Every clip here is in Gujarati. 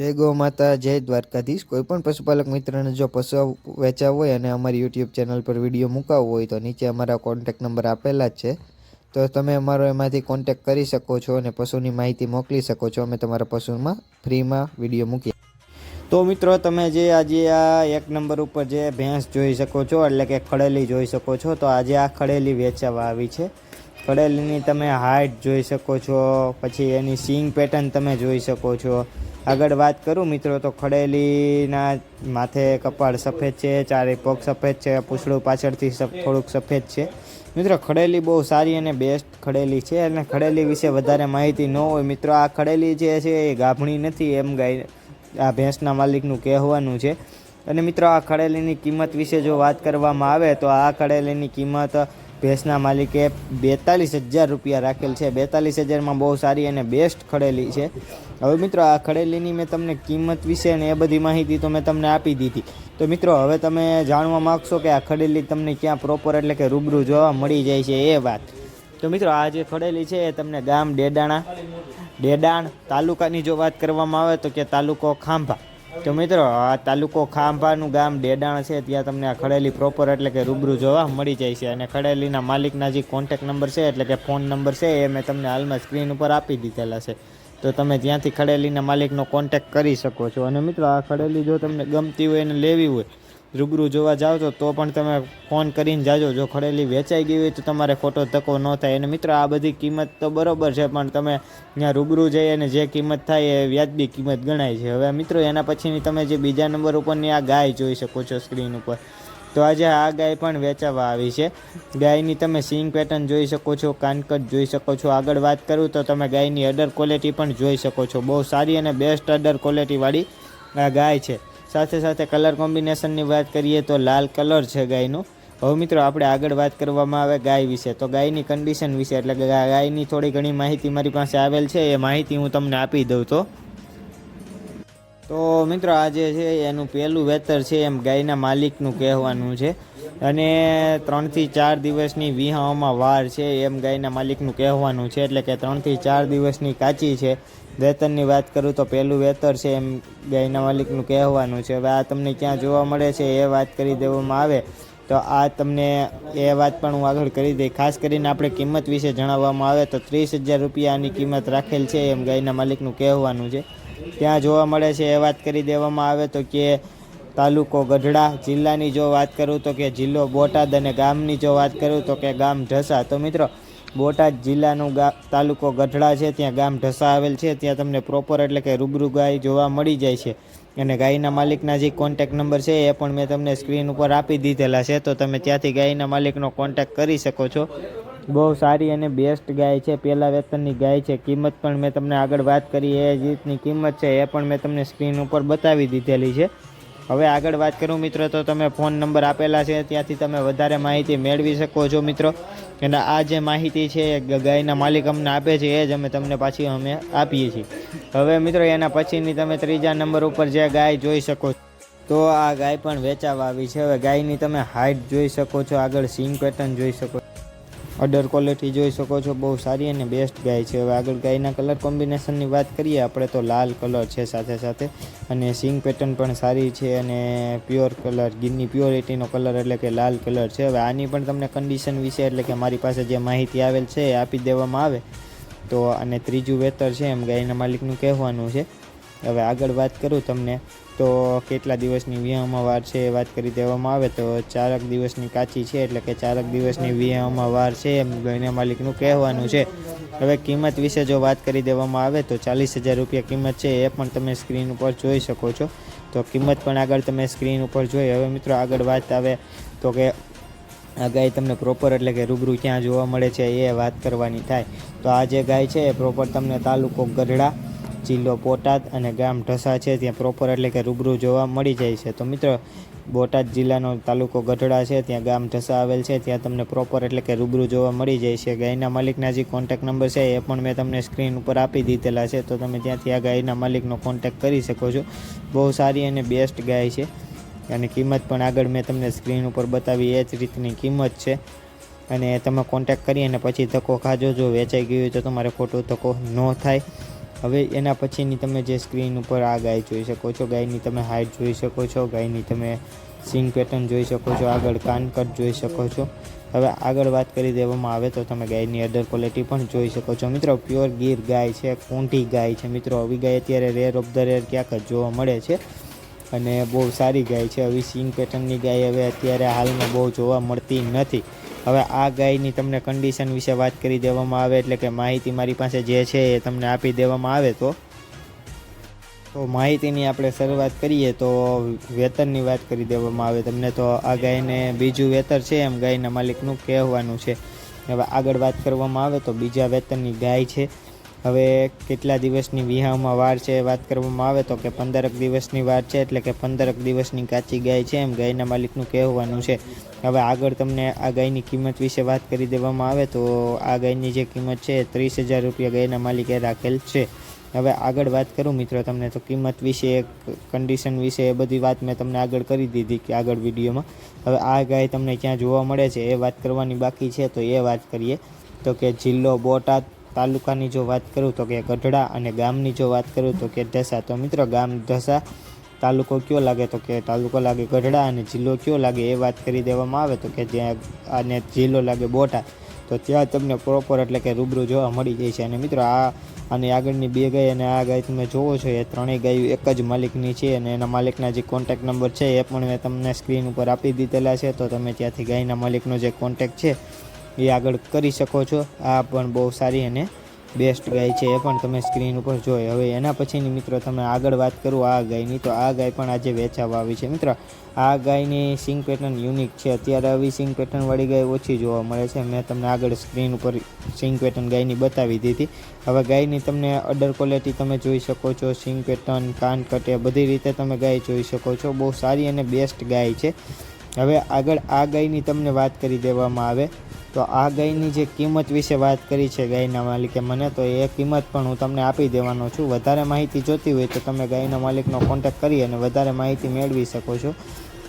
જય ગૌ માતા, જય દ્વારકાધીશ. કોઈ પણ પશુપાલક મિત્રને જો પશુ વેચાવ હોય અને અમારી યુટ્યુબ ચેનલ પર વીડિયો મુકાવવો હોય તો નીચે અમારા કોન્ટેક્ટ નંબર આપેલા જ છે. તો તમે અમારો એમાંથી કોન્ટેક કરી શકો છો અને પશુની માહિતી મોકલી શકો છો. અમે તમારા પશુમાં ફ્રીમાં વીડિયો મૂકીએ. તો મિત્રો, તમે જે આજે આ એક નંબર ઉપર જે ભેંસ જોઈ શકો છો, એટલે કે ખડેલી જોઈ શકો છો, તો આજે આ ખડેલી વેચાવા આવી છે. ખડેલીની તમે હાઇટ જોઈ શકો છો, પછી એની સિંગ પેટર્ન તમે જોઈ શકો છો. આગળ વાત કરું મિત્રો, તો ખડેલીના માથે કપાળ સફેદ છે, ચારે પગ સફેદ છે, પૂછડું પાછળથી થોડુંક સફેદ છે. મિત્રો ખડેલી બહુ સારી અને બેસ્ટ ખડેલી છે અને ખડેલી વિશે વધારે માહિતી ન હોય મિત્રો, આ ખડેલી જે છે એ ગાભણી નથી એમ ગાય, આ ભેંસના માલિકનું કહેવાનું છે. અને મિત્રો, આ ખડેલીની કિંમત વિશે જો વાત કરવામાં આવે, તો આ ખડેલીની કિંમત ભેંસના માલિકે બેતાલીસ હજાર રૂપિયા રાખેલ છે. બેતાલીસ હજારમાં બહુ સારી અને બેસ્ટ ખડેલી છે. હવે મિત્રો, આ ખડેલીની મેં તમને કિંમત વિશે ને એ બધી માહિતી તો મેં તમને આપી દીધી. તો મિત્રો, હવે તમે જાણવા માગશો કે આ ખડેલી તમને ક્યાં પ્રોપર એટલે કે રૂબરૂ જોવા મળી જાય છે એ વાત. તો મિત્રો, આ જે ખડેલી છે એ તમને ગામ ડેડાણા, ડેડાણ તાલુકાની જો વાત કરવામાં આવે તો કે તાલુકો ખાંભા. તો મિત્રો, આ તાલુકો ખાંભાનું ગામ ડેડાણ છે. ત્યાં તમને આ ખડેલી પ્રોપર એટલે કે રૂબરૂ જોવા મળી જાય છે. અને ખડેલીના માલિકના જે કોન્ટેક નંબર છે, એટલે કે ફોન નંબર છે, એ મેં તમને હાલમાં સ્ક્રીન ઉપર આપી દીધેલા છે. તો તમે ત્યાંથી ખડેલીના માલિકનો કોન્ટેક કરી શકો છો. અને મિત્રો, આ ખડેલી જો તમને ગમતી હોય અને લેવી હોય રૂબરૂ જોવા જાઓ છો, તો પણ તમે ફોન કરીને જાજો. જો ખડેલી વેચાઈ ગઈ હોય તો તમારે ખોટો ધક્કો ન થાય. અને મિત્રો, આ બધી કિંમત તો બરોબર છે, પણ તમે ત્યાં રૂબરૂ જઈ અને જે કિંમત થાય એ વ્યાજબી કિંમત ગણાય છે. હવે મિત્રો, એના પછીની તમે જે બીજા નંબર ઉપરની આ ગાય જોઈ શકો છો સ્ક્રીન ઉપર. તો આજે આ ગાય પણ વેચાવા આવી છે. ગાયની તમે સિંગ પેટર્ન જોઈ શકો છો, કાનકટ જોઈ શકો છો. આગળ વાત કરું તો તમે ગાયની અડર ક્વોલિટી પણ જોઈ શકો છો. બહુ સારી અને બેસ્ટ અડર ક્વોલિટીવાળી આ ગાય છે. સાથે સાથે કલર કોમ્બિનેશનની વાત કરીએ તો લાલ કલર છે ગાયનો. હવે મિત્રો આપણે આગળ વાત કરવામાં આવે ગાય વિશે. તો ગાયની કન્ડિશન વિશે, એટલે કે ગાયની થોડી ઘણી માહિતી મારી પાસે આવેલ છે, એ માહિતી હું તમને આપી દઉં તો. તો મિત્રો આ જે છે, એનું પહેલું વેતર છે, એમ ગાયના માલિકનું કહેવાનું છે. અને ત્રણથી ચાર દિવસની વિહાઓમાં વાર છે, એમ ગાયના માલિકનું કહેવાનું છે. એટલે કે ત્રણથી ચાર દિવસની કાચી છે. વેતરની વાત કરું તો પહેલું વેતર છે એમ ગાયના માલિકનું કહેવાનું છે. હવે આ તમને ક્યાં જોવા મળે છે એ વાત કરી દેવામાં આવે. તો આ તમને એ વાત પણ હું આગળ કરી દઈ ખાસ કરીને આપણે કિંમત વિશે જણાવવામાં આવે તો ત્રીસ હજાર રૂપિયાની કિંમત રાખેલ છે એમ ગાયના માલિકનું કહેવાનું છે. ત્યાં જોવા મળે છે એ વાત કરી દેવામાં આવે તો કે તાલુકો ગઢડા જિલ્લાની જો વાત કરું તો કે જિલ્લો બોટાદ અને ગામની જો વાત કરું તો કે ગામ ઢસા. તો મિત્રો બોટાદ જિલ્લાનું ગા, તાલુકો ગઢડા છે, ત્યાં ગામ ઢસા આવેલ છે, ત્યાં તમને પ્રોપર એટલે કે રૂબરૂ ગાય જોવા મળી જાય છે. અને ગાયના માલિકના જે કોન્ટેક નંબર છે, એ પણ મેં તમને સ્ક્રીન ઉપર આપી દીધેલા છે, તો તમે ત્યાંથી ગાયના માલિકનો કોન્ટેક કરી શકો છો. બહુ સારી અને બેસ્ટ ગાય છે, પહેલાં વેતનની ગાય છે, કિંમત પણ મેં તમને આગળ વાત કરી, એ જીતની કિંમત છે, એ પણ મેં તમને સ્ક્રીન ઉપર બતાવી દીધેલી છે. હવે આગળ વાત કરું મિત્રો, તો તમે ફોન નંબર આપેલા છે, ત્યાંથી તમે વધારે માહિતી મેળવી શકો છો મિત્રો. અને આ જે માહિતી છે ગાયના માલિક અમને આપે છે, એ જ અમે તમને પાછી અમે આપીએ છીએ. હવે મિત્રો, એના પછીની તમે ત્રીજા નંબર ઉપર જે ગાય જોઈ શકો તો આ ગાય પણ વેચાવા આવી છે. હવે ગાયની તમે હાઇટ જોઈ શકો છો, આગળ સિંગ પેટર્ન જોઈ શકો અડર ક્વોલિટી જોઈ શકો છો. બહુ સારી અને બેસ્ટ ગાય છે. હવે આગળ ગાયના કલર કોમ્બિનેશનની વાત કરીએ, આપણે તો લાલ કલર છે સાથે સાથે. અને સિંગ પેટર્ન પણ સારી છે અને પ્યોર કલર ગીરની પ્યોરિટીનો કલર એટલે કે લાલ કલર છે. હવે આની પણ તમને કન્ડિશન વિશે, એટલે કે મારી પાસે જે માહિતી આવેલ છે એ આપી દેવામાં આવે. તો અને ત્રીજું વેતર છે એમ ગાયના માલિકનું કહેવાનું છે. હવે આગળ વાત કરું તમને. તો કેટલા દિવસની વિયામાં વાર છે એ વાત કરી દેવામાં આવે તો ચારક દિવસની કાચી છે એટલે કે ચારક દિવસની વિયામાં વાર છે એમ ગાયના માલિકનું કહેવાનું છે. હવે કિંમત વિશે જો વાત કરી દેવામાં આવે તો ચાલીસ હજાર રૂપિયા કિંમત છે એ પણ તમે સ્ક્રીન ઉપર જોઈ શકો છો. તો કિંમત પણ આગળ તમે સ્ક્રીન ઉપર જોઈ. હવે મિત્રો આગળ વાત આવે તો કે આ ગાય તમને પ્રોપર એટલે કે રૂબરૂ ક્યાં જોવા મળે છે એ વાત કરવાની થાય. તો આ જે ગાય છે એ પ્રોપર તમને તાલુકો ગઢડા જિલ્લો બોટાદ અને ગામ ઢસા છે, ત્યાં પ્રોપર એટલે કે રૂબરૂ જોવા મળી જાય છે. તો મિત્રો, બોટાદ જિલ્લાનો તાલુકો ગઢડા છે, ત્યાં ગામ ઢસા આવેલ છે, ત્યાં તમને પ્રોપર એટલે કે રૂબરૂ જોવા મળી જાય છે. ગાયના માલિકના જે કોન્ટેક નંબર છે, એ પણ મેં તમને સ્ક્રીન ઉપર આપી દીધેલા છે. તો તમે ત્યાંથી આ ગાયના માલિકનો કોન્ટેક કરી શકો છો. બહુ સારી અને બેસ્ટ ગાય છે. અને કિંમત પણ આગળ મેં તમને સ્ક્રીન ઉપર બતાવી, એ જ રીતની કિંમત છે. અને તમે કોન્ટેક કરી અને પછી ધક્કો ખાજો. જો વેચાઈ ગયું હોય તો તમારે ખોટો ધક્કો ન થાય. હવે એના પછીની તમે જે સ્ક્રીન ઉપર આ ગાય જોઈ શકો છો ગાયની તમે હાઇટ જોઈ શકો છો ગાયની તમે સિંગ પેટર્ન જોઈ શકો છો, આગળ કાનકટ જોઈ શકો છો. હવે આગળ વાત કરી દેવામાં આવે તો તમે ગાયની અડર ક્વોલિટી પણ જોઈ શકો છો. મિત્રો પ્યોર ગીર ગાય છે કુંઠી ગાય છે. મિત્રો, આવી ગાય અત્યારે રેર ઓફ ધ રેર ક્યાંક જ જોવા મળે છે. અને બહુ સારી ગાય છે. આવી સિંગ પેટર્નની ગાય હવે અત્યારે હાલમાં બહુ જોવા મળતી નથી. હવે આ ગાયની તમને કન્ડિશન વિશે વાત કરી દેવામાં આવે એટલે કે માહિતી મારી પાસે જે છે એ તમને આપી દેવામાં આવે તો. તો માહિતીની આપણે શરૂઆત કરીએ તો વેતનની વાત કરી દેવામાં આવે. તમને તો આ ગાયને બીજું વેતર છે, એમ ગાયના માલિકનું કહેવાનું છે. હવે આગળ વાત કરવામાં આવે તો બીજા વેતનની ગાય છે. હવે કેટલા દિવસની વિહામાં વાર છે વાત કરવામાં આવે તો કે પંદરક દિવસની વાર છે એટલે કે પંદરક દિવસની કાચી ગાય છે એમ ગાયના માલિકનું કહેવાનું છે. હવે આગળ તમને આ ગાયની કિંમત વિશે વાત કરી દેવામાં આવે તો આ ગાયની જે કિંમત છે એ ત્રીસ હજાર રૂપિયા ગાયના માલિકે રાખેલ છે. હવે આગળ વાત કરું મિત્રો તમને તો કિંમત વિશે કન્ડિશન વિશે એ બધી વાત મેં તમને આગળ કરી દીધી કે આગળ વિડીયોમાં. હવે આ ગાય તમને ક્યાં જોવા મળે છે એ વાત કરવાની બાકી છે તો એ વાત કરીએ. તો કે જિલ્લો બોટાદ તાલુકાની જો વાત કરું તો કે ગઢડા અને ગામની જો વાત કરું તો કે ઢસા તો મિત્રો ગામ ઢસા તાલુકો કયો લાગે? તો કે તાલુકો લાગે ગઢડા અને જિલ્લો કયો લાગે એ વાત કરી દેવામાં આવે તો કે જ્યાં અને જિલ્લો લાગે બોટા તો ત્યાં તમને પ્રોપર એટલે કે રૂબરૂ જોવા મળી જાય છે. અને મિત્રો આ અને આગળની બે ગાય અને આ ગાય તમે જોવો છો, એ ત્રણેય ગાયું એક જ માલિકની છે અને એના માલિકના જે કોન્ટેક નંબર છે એ પણ મેં તમને સ્ક્રીન ઉપર આપી દીધેલા છે. તો તમે ત્યાંથી ગાયના માલિકનો જે કોન્ટેક છે એ આગળ કરી શકો છો. આ પણ બહુ સારી અને બેસ્ટ ગાય છે. એ પણ તમે સ્ક્રીન ઉપર જોઈ. હવે એના પછીની મિત્રો તમે આગળ વાત કરું આ ગાયની. તો આ ગાય પણ આજે વેચાવા આવી છે. મિત્રો, આ ગાયની સિંગ પેટર્ન યુનિક છે. અત્યારે આવી સિંગ પેટર્નવાળી ગાય ઓછી જોવા મળે છે. મેં તમને આગળ સ્ક્રીન ઉપર સિંગ પેટર્ન ગાયની બતાવી દીધી. હવે ગાયની તમને અડર ક્વોલિટી તમે જોઈ શકો છો. સિંગ પેટર્ન કાન કટે, બધી રીતે તમે ગાય જોઈ શકો છો. બહુ સારી અને બેસ્ટ ગાય છે. હવે આગળ આ ગાયની તમને વાત કરી દેવામાં આવે. તો આ ગાયની જે કિંમત વિશે વાત કરી છે ગાયના માલિકે, મને તો એ કિંમત પણ હું તમને આપી દેવાનો છું. વધારે માહિતી જોતી હોય તો તમે ગાયના માલિકનો કોન્ટેક કરી અને વધારે માહિતી મેળવી શકો છો.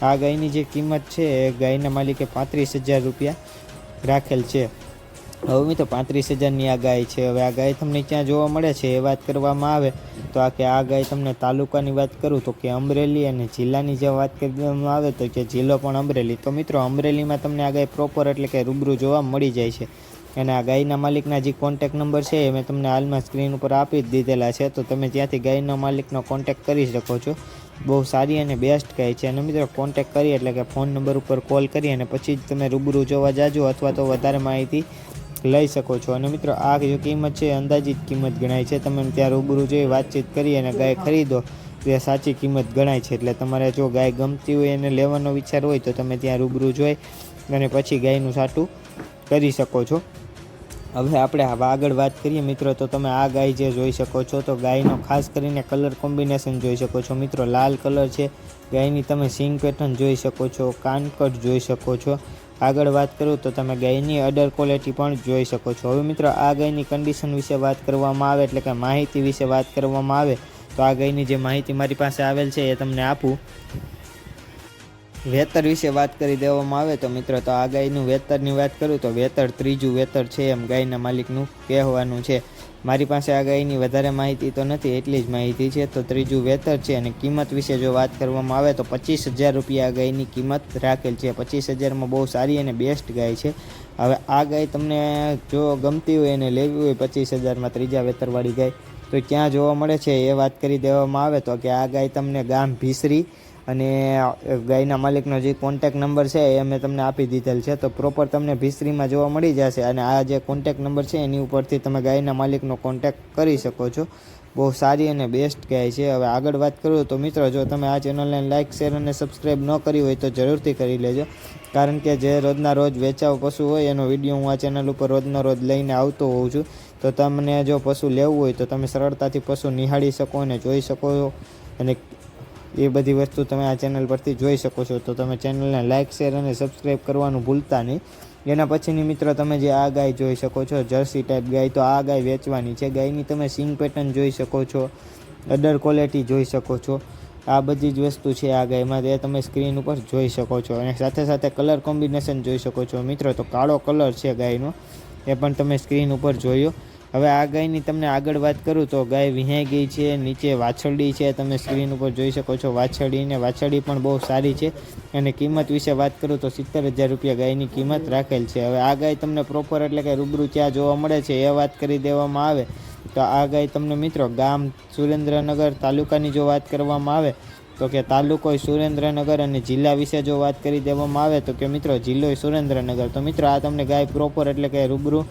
આ ગાયની જે કિંમત છે, એ ગાયના માલિકે પાંત્રીસ હજાર રૂપિયા રાખેલ છે. હવે મિત્રો પાંત્રીસ હજારની આ ગાય છે. હવે આ ગાય તમને ક્યાં જોવા મળે છે એ વાત કરવામાં આવે. તો આ કે આ ગાય તમને તાલુકાની વાત કરું તો કે અમરેલી અને જિલ્લાની જે વાત કરવામાં આવે તો કે જિલ્લો પણ અમરેલી. તો મિત્રો, અમરેલીમાં તમને આ ગાય પ્રોપર એટલે કે રૂબરૂ જોવા મળી જાય છે. અને આ ગાયના માલિકના જે કોન્ટેક નંબર છે એ મેં તમને હાલમાં સ્ક્રીન ઉપર આપી જ દીધેલા છે. તો તમે ત્યાંથી ગાયના માલિકનો કોન્ટેક કરી શકો છો. બહુ સારી અને બેસ્ટ ગાય છે. અને મિત્રો કોન્ટેક કરી એટલે કે ફોન નંબર ઉપર કોલ કરી અને પછી જ તમે રૂબરૂ જોવા જાજો અથવા તો વધારે માહિતી લઈ શકો છો. અને મિત્રો, આ જે કિંમત છે, અંદાજિત કિંમત ગણાય છે. તમે ત્યાં રૂબરૂ જોઈ વાતચીત કરી અને ગાય ખરીદો. તે સાચી કિંમત ગણાય છે. એટલે તમારે જો ગાય ગમતી હોય એને લેવાનો વિચાર હોય, તો તમે ત્યાં રૂબરૂ જોઈ અને પછી ગાયનું સાટું કરી શકો છો. હવે આપણે આગળ વાત કરીએ. મિત્રો, તો તમે આ ગાય જે જોઈ શકો છો, તો ગાયનો ખાસ કરીને કલર કોમ્બિનેશન જોઈ શકો છો. મિત્રો, લાલ કલર છે. ગાયની તમે સિંગ પેટર્ન જોઈ શકો છો, કાનકટ જોઈ શકો છો. આગળ વાત કરું તો તમે ગાયની અડર ક્વોલિટી પણ જોઈ શકો છો. હવે મિત્રો, આ ગાયની કન્ડિશન વિશે વાત કરવામાં આવે એટલે કે માહિતી વિશે વાત કરવામાં આવે, તો આ ગાયની જે માહિતી મારી પાસે આવેલ છે એ તમને આપું. વેતર વિશે વાત કરી દેવામાં આવે તો મિત્રો, તો આ ગાયનું વેતરની વાત કરું તો વેતર ત્રીજું વેતર છે એમ ગાયના માલિકનું કહેવાનું છે. મારી પાસે આ ગાયની વધારે માહિતી તો નથી, એટલી જ માહિતી છે. તો ત્રીજું વેતર છે અને કિંમત વિશે જો વાત કરવામાં આવે તો પચીસ હજાર રૂપિયા આ ગાયની કિંમત રાખેલ છે. પચીસ હજારમાં બહુ સારી અને બેસ્ટ ગાય છે. હવે આ ગાય તમને જો ગમતી હોય અને લેવી હોય પચીસ હજારમાં ત્રીજા વેતરવાળી ગાય, તો ક્યાં જોવા મળે છે એ વાત કરી દેવામાં આવે તો કે આ ગાય તમને ગામ ભીસરી અને ગાયના માલિકનો જે કોન્ટેક નંબર છે એ મેં તમને આપી દીધેલ છે. તો પ્રોપર તમને ભીસરીમાં જોવા મળી જશે અને આ જે કોન્ટેક નંબર છે એની ઉપરથી તમે ગાયના માલિકનો કોન્ટેક કરી શકો છો. બહુ સારી અને બેસ્ટ ગાય છે. હવે આગળ વાત કરું તો મિત્રો, જો તમે આ ચેનલને લાઇક શેર અને સબસ્ક્રાઈબ ન કરી હોય તો જરૂરથી કરી લેજો. કારણ કે જે રોજના રોજ વેચાવ પશુ હોય એનો વીડિયો હું આ ચેનલ ઉપર રોજનો રોજ લઈને આવતો હોઉં છું. તો તમને જો પશુ લેવું હોય તો તમે સરળતાથી પશુ નિહાળી શકો અને જોઈ શકો. અને એ બધી વસ્તુ તમે આ ચેનલ પરથી જોઈ શકો છો. તો તમે ચેનલને લાઇક શેર અને સબસ્ક્રાઈબ કરવાનું ભૂલતા નહીં. એના પછીની મિત્રો તમે જે આ ગાય જોઈ શકો છો, જર્સી ટાઈપ ગાય, તો આ ગાય વેચવાની છે. ગાયની તમે સિંગ પેટર્ન જોઈ શકો છો, અડર ક્વોલિટી જોઈ શકો છો. આ બધી જ વસ્તુ છે આ ગાયમાં તે તમે સ્ક્રીન ઉપર જોઈ શકો છો. અને સાથે સાથે કલર કોમ્બિનેશન જોઈ શકો છો. મિત્રો, તો કાળો કલર છે ગાયનો, એ પણ તમે સ્ક્રીન ઉપર જોયો. હવે આ ગાયની તમને આગળ વાત કરું તો ગાય વિહાઈ ગઈ છે, નીચે વાછરડી છે. તમે સ્ક્રીન ઉપર જોઈ શકો છો વાછરડી ને વાછરડી પણ બહુ સારી છે. અને કિંમત વિશે વાત કરું તો સિત્તેર હજાર રૂપિયા ગાયની કિંમત રાખેલ છે. હવે આ ગાય તમને પ્રોપર એટલે કે રૂબરૂ ક્યાં જોવા મળે છે, એ વાત કરી દેવામાં આવે. તો આ ગાય તમને મિત્રો ગામ સુરેન્દ્રનગર તાલુકાની જો વાત કરવામાં આવે, તો કે તાલુકો સુરેન્દ્રનગર અને જિલ્લા વિશે જો વાત કરી દેવામાં આવે, તો કે મિત્રો જિલ્લો સુરેન્દ્રનગર. તો મિત્રો આ તમને ગાય પ્રોપર એટલે કે રૂબરૂ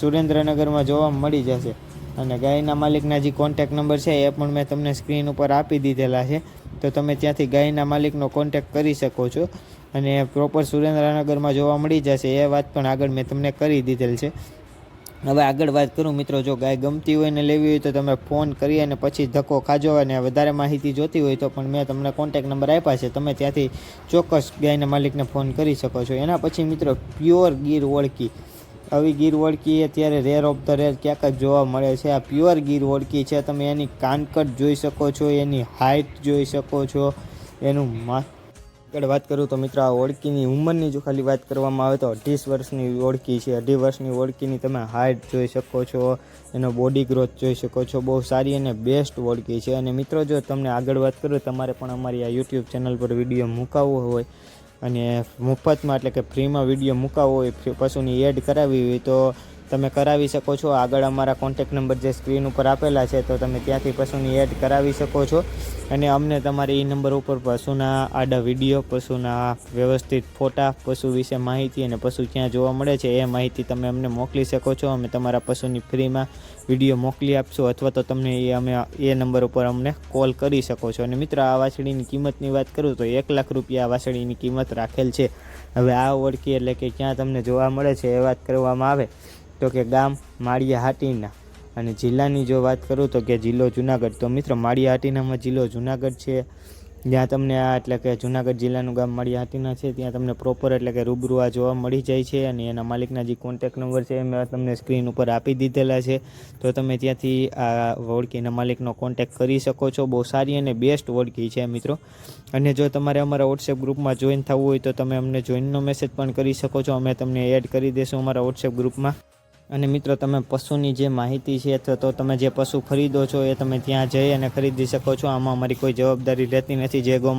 સુરેન્દ્રનગરમાં જોવા મળી જશે. અને ગાયના માલિકના જે કોન્ટેક નંબર છે, એ પણ મેં તમને સ્ક્રીન ઉપર આપી દીધેલા છે. તો તમે ત્યાંથી ગાયના માલિકનો કોન્ટેક કરી શકો છો. અને પ્રોપર સુરેન્દ્રનગરમાં જોવા મળી જશે, એ વાત પણ આગળ મેં તમને કરી દીધેલ છે. હવે આગળ વાત કરું મિત્રો, જો ગાય ગમતી હોય ને લેવી હોય તો તમે ફોન કરી અને પછી ધક્કો ખાજો અને વધારે માહિતી જોતી હોય તો પણ મેં તમને કોન્ટેક નંબર આપ્યા છે. તમે ત્યાંથી ચોક્કસ ગાયના માલિકને ફોન કરી શકો છો. એના પછી મિત્રો પ્યોર ગીર ઓળખી. આવી ગીર ઓળખી અત્યારે રેર ઓફ ધ રેર ક્યાંક જ જોવા મળે છે. આ પ્યોર ગીર ઓળખી છે. તમે એની કાનકટ જોઈ શકો છો, એની હાઇટ જોઈ શકો છો, એનું મા આગળ વાત કરું તો મિત્રો, આ ઓળખીની ઉંમરની જો ખાલી વાત કરવામાં આવે તો અઢીસ વર્ષની ઓળખી છે. અઢી વર્ષની ઓળખીની તમે હાઇટ જોઈ શકો છો, એનો બોડી ગ્રોથ જોઈ શકો છો. બહુ સારી અને બેસ્ટ ઓળખી છે. અને મિત્રો, જો તમને આગળ વાત કરું, તમારે પણ અમારી આ યુટ્યુબ ચેનલ પર વીડિયો મૂકાવવો હોય અને મફતમાં એટલે કે ફ્રીમાં વીડિયો મૂકાવો હોય પશુની એડ કરાવી હોય તો તમે કરાવી શકો છો. આગળ અમારા કોન્ટેક નંબર જે સ્ક્રીન ઉપર આપેલા છે, તો તમે ત્યાંથી પશુની એડ કરાવી શકો છો. અને અમને તમારે એ નંબર ઉપર પશુના આડા વીડિયો પશુના વ્યવસ્થિત ફોટા, પશુ વિશે માહિતી અને પશુ ક્યાં જોવા મળે છે, એ માહિતી તમે અમને મોકલી શકો છો. અમે તમારા પશુની ફ્રીમાં વીડિયો મોકલી આપશું અથવા તો તમને એ અમે એ નંબર ઉપર અમને કોલ કરી શકો છો. અને મિત્રો, આ વાછડીની કિંમતની વાત કરું તો એક લાખ રૂપિયા આ વાછડીની કિંમત રાખેલ છે. હવે આ ઓળખી એટલે કે ક્યાં તમને જોવા મળે છે એ વાત કરવામાં આવે. તો કે ગામ માળિયા હાટીના અને જિલ્લાની જો વાત કરું તો કે જિલ્લો જુનાગઢ. તો મિત્રો માળિયા હાટીનામાં જિલ્લો જુનાગઢ છે. જ્યાં તમને આ એટલે કે જુનાગઢ જિલ્લાનું ગામ માળિયા હાટીના છે, ત્યાં તમને પ્રોપર એટલે કે રૂબરૂ આ જોવા મળી જાય છે અને એના માલિકના જે કોન્ટેક નંબર છે મેં તમને સ્ક્રીન ઉપર આપી દીધેલા છે. તો તમે ત્યાંથી આ ઓળખીના માલિકનો કોન્ટેક કરી શકો છો. બહુ સારી અને બેસ્ટ ઓળખી છે મિત્રો. અને જો તમારે અમારા વોટ્સએપ ગ્રુપમાં જોઈન થવું હોય તો તમે અમને જોઈનનો મેસેજ પણ કરી શકો છો. અમે તમને એડ કરી દઈશું અમારા વોટ્સએપ ગ્રુપમાં. અને મિત્રો, તમે પશુની જે માહિતી છે અથવા તો તમે જે પશુ ખરીદો છો એ તમે ત્યાં જઈ અને ખરીદી શકો છો. આમાં અમારી કોઈ જવાબદારી રહેતી નથી. જે ગો